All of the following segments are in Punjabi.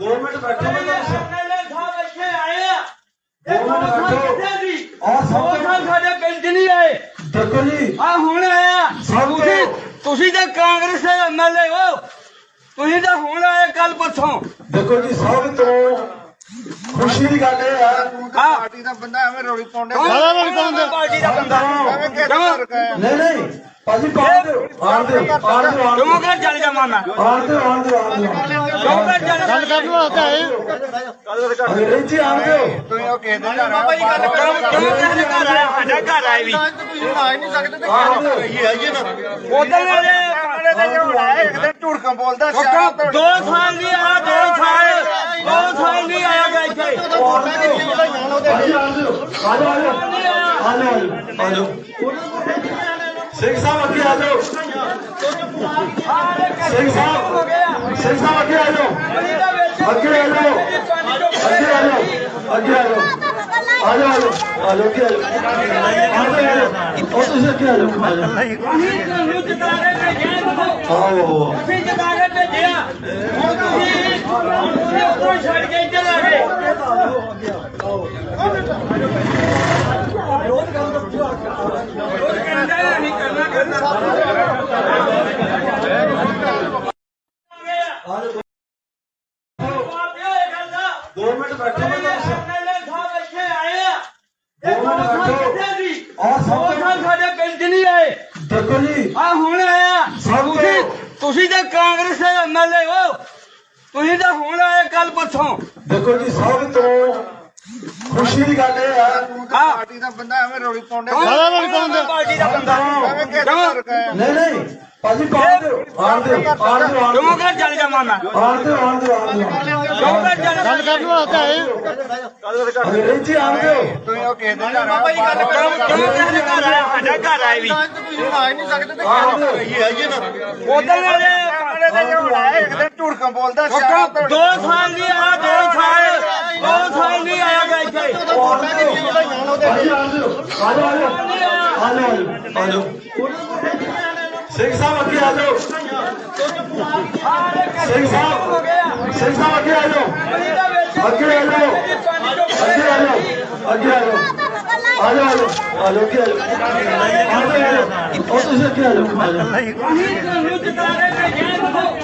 ਦੋ ਮਿੰਟ ਬੈਠੋ ਮੈਂ ਤੁਹਾਨੂੰ ਐਮਐਲਏ ਸਾਹਿਬ ਇੱਥੇ ਆਏ ਆ। ਦੋ ਇਹ ਦੋ ਬੈਠੋ। ਕਿੱਥੇ ਸੀ? ਆਹ ਸਭ ਦੋ ਤੋਂ- ਸਾਡੇ ਪਿੰਡ ਨਹੀਂ ਆਏ। ਦੇਖੋ ਜੀ। ਆ ਹੁਣ ਆਇਆ ਸਭ ਤੁਸੀਂ ਤੁਸੀਂ ਤਾਂ ਕਾਂਗਰਸ ਦੇ ਐਮਐਲਏ ਹੋ। ਤੁਸੀਂ ਤਾਂ ਹੁਣ ਆਏ ਕੱਲ ਪਰਸੋਂ। ਦੇਖੋ ਜੀ ਸਭ ਤੋਂ ਖੁਸ਼ੀ ਦੀ ਗੱਲ ਇਹ ਹੈ। ਹਾਂ। ਪਾਰਟੀ ਦਾ ਬੰਦਾ ਐਵੇਂ ਰੋਲੀ ਪਾਉਂਦੇ। ਸਾਰਾ ਰੋਲ ਪਾਉਂਦੇ। ਪਾਰਟੀ ਦਾ ਬੰਦਾ। ਐਵੇਂ ਕਿਸ ਕਿਉਂ? ਕਰ ਕੇ ਨਹੀਂ ਨਹੀਂ। ਭਾਜੀ ਪਾਣ ਦਿਓ। ਆਣ ਦਿਓ ਆਣ ਦਿਓ ਆਣ ਕਿਉਂ ਦਿਓ ਕਰ ਚੱਲ ਜਾਵਾਂ ਮੈਂ ਆਣ ਦਿਓ ਆਣ ਦਿਓ ਆਣ ਕਿਉਂ ਚੱਲ ਗੱਲ ਕਰਨ ਵਾਸਤੇ ਆਏ ਅਰੇ ਜੀ ਆਣ ਦਿਓ ਤੁਸੀਂ ਉਹ ਕਿਸੇ ਦੇ ਘਰ ਬਾਬਾ ਜੀ ਕਿਉਂ ਕਿਉਂ ਕਿਸੇ ਘਰ ਆਇਆ ਸਾਡਾ ਘਰ ਆਏ ਵੀ ਤੁਸੀਂ ਆ ਹੀ। ਨਹੀਂ ਸਕਦੇ ਤੇ ਆਣ ਦਿਓ ਉਧਰ ਵਾਲੇ ਆਪਣੇ ਤੇ ਜੋ ਆਇਆ ਇੱਕ ਦਿਨ ਝੂਠ ਬੋਲਦਾ ਕਿਉਂ ਸਿਆਣਾ ਦੋ ਸਾਲ ਨਹੀਂ ਆਇਆ ਦੋ ਸਾਲ ਦੋ ਸਾਲ ਨਹੀਂ ਆਇਆ ਗਾ ਇੱਥੇ। ਆ ਆ ਆ ਆ ਸਿੰਘ ਸਾਹਿਬ ਅੱਗੇ ਆ ਜਾਓ। ਸਿੰਘ ਸਾਹਿਬ। ਸਿੰਘ ਸਾਹਿਬ ਅੱਗੇ ਆ ਜਾਓ। ਅੱਗੇ ਆ ਜਾਓ। ਅੱਗੇ ਆ ਜਾਓ। ਅੱਗੇ ਆ ਜਾਓ। ਆ ਜਾਓ ਆ ਜਾਓ। ਅੱਗੇ ਆ ਜਾਓ। ਉਹ ਤੁਸੀਂ ਅੱਗੇ ਆ ਜਾਓ। ਆ ਜਾਓ। ਆਓ ਅਸੀਂ ਜਿਤਾ ਕੇ ਭੇਜਿਆ ਹੁਣ ਤੁਸੀਂ ਹੁਣ ਤੁਸੀਂ ਉੱਪਰੋਂ ਛੱਡ ਕੇ ਇੱਧਰ ਆ ਗਏ। ਵਿਰੋਧ ਕਰਨਾ ਹੈ, ਨਹੀਂ ਕਰਨਾ ਕਰਨਾ। 2 ਮਿੰਟ ਬੈਠੋ ਮੈਂ ਤੁਹਾਨੂੰ ਐਮਐਲਏ ਸਾਹਿਬ ਇੱਥੇ ਆਏ ਆ। ਇਹ ਕੌਣ ਕਿੱਥੇ ਸੀ। ਔਰ ਸਭ ਤੋਂ ਸਾਡੇ ਪਿੰਡ ਨਹੀਂ ਆਏ। ਦੇਖੋ ਜੀ। ਆ ਹੁਣ ਆਇਆ ਸਭ ਤੁਸੀਂ ਤੁਸੀਂ ਤਾਂ ਕਾਂਗਰਸ ਦੇ ਐਮਐਲਏ ਹੋ। ਤੁਸੀਂ ਤਾਂ ਹੁਣ ਆਏ ਕੱਲ ਪਰਸੋਂ। ਦੇਖੋ ਜੀ ਸਭ ਤੋਂ ਖੁਸ਼ੀ ਦੀ ਗੱਲ ਇਹ ਆ। ਪਾਰਟੀ ਦਾ ਬੰਦਾ ਐਵੇਂ ਰੋਲੀ ਪਾਉਂਦੇ ਸਾਰਾ ਰੋਲੀ ਪਾਉਂਦੇ ਪਾਰਟੀ ਦਾ ਬੰਦਾ? ਨਹੀਂ ਨਹੀਂ। ਭਾਜੀ ਪਾਉਂਦੇ ਆਣ ਦਿਓ ਆਣ ਦਿਓ ਆਣ ਕਿਉਂ ਦਿਓ ਕਰ ਚੱਲ ਜਾਵਾਂ ਮੈਂ? ਆਣ ਦਿਓ ਆਣ ਆਣ ਦਿਓ। ਕਿਉਂ ਕਰ ਚੱਲ ਗੱਲ ਵਾਸਤੇ ਆਏ ਅਰੇ ਜੀ ਆਣ ਦਿਓ। ਦੇ ਬਾਬਾ ਜੀ ਕਿਉਂ ਕਿਉਂ ਕਿਸੇ ਘਰ ਆਇਆ? ਸਾਡਾ ਘਰ ਆਏ ਵੀ। ਤੁਸੀਂ ਆ ਹੀ ਨਹੀਂ ਸਕਦੇ ਤੇ ਆਣ ਦਿਓ ਉਧਰ ਵਾਲੇ ਆਪਣੇ ਤੇ ਜੋ ਆਇਆ ਇੱਕ ਦਿਨ ਝੂਠ ਬੋਲਦਾ ਸਿਆਣਾ ਦੋ ਸਾਲ ਨਹੀਂ ਆਇਆ ਦੋ ਸਾਲ ਦੋ ਸਾਲ ਨਹੀਂ ਆਇਆ ਗਾ ਇੱਥੇ। ਭਾਜੀ ਆਣ ਦਿਓ। ਆ ਜਾਓ ਆ ਜਾਓ ਆ ਜਾਓ ਆ ਜਾਓ ਸਿੰਘ ਸਾਹਿਬ ਅੱਗੇ ਆ ਜਾਓ। ਸਿੰਘ ਸਾਹਿਬ ਸਿੰਘ ਸਾਹਿਬ ਅੱਗੇ ਆ ਜਾਓ ਅੱਗੇ ਆ ਜਾਓ ਅੱਗੇ ਆ ਜਾਓ ਅੱਗੇ ਆ ਜਾਓ ਆ ਜਾਓ ਆ ਜਾਓ ਅੱਗੇ ਆ ਜਾਓ ਉਹ ਤੁਸੀਂ ਅੱਗੇ ਆ ਜਾਓ ਆ ਜਾਓ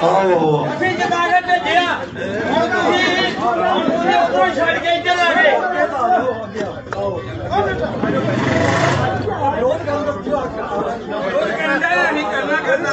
ਆਓ ਅਸੀਂ ਜਿਤਾ ਕੇ ਭੇਜਿਆ ਹੁਣ ਤੁਸੀਂ ਹੁਣ ਤੁਸੀਂ ਉੱਪਰੋਂ ਛੱਡ ਕੇ ਇੱਧਰ ਆ ਗਏ ਵਿਰੋਧ ਕਰਨਾ ਨਹੀਂ ਕਰਨਾ ਕਰਨਾ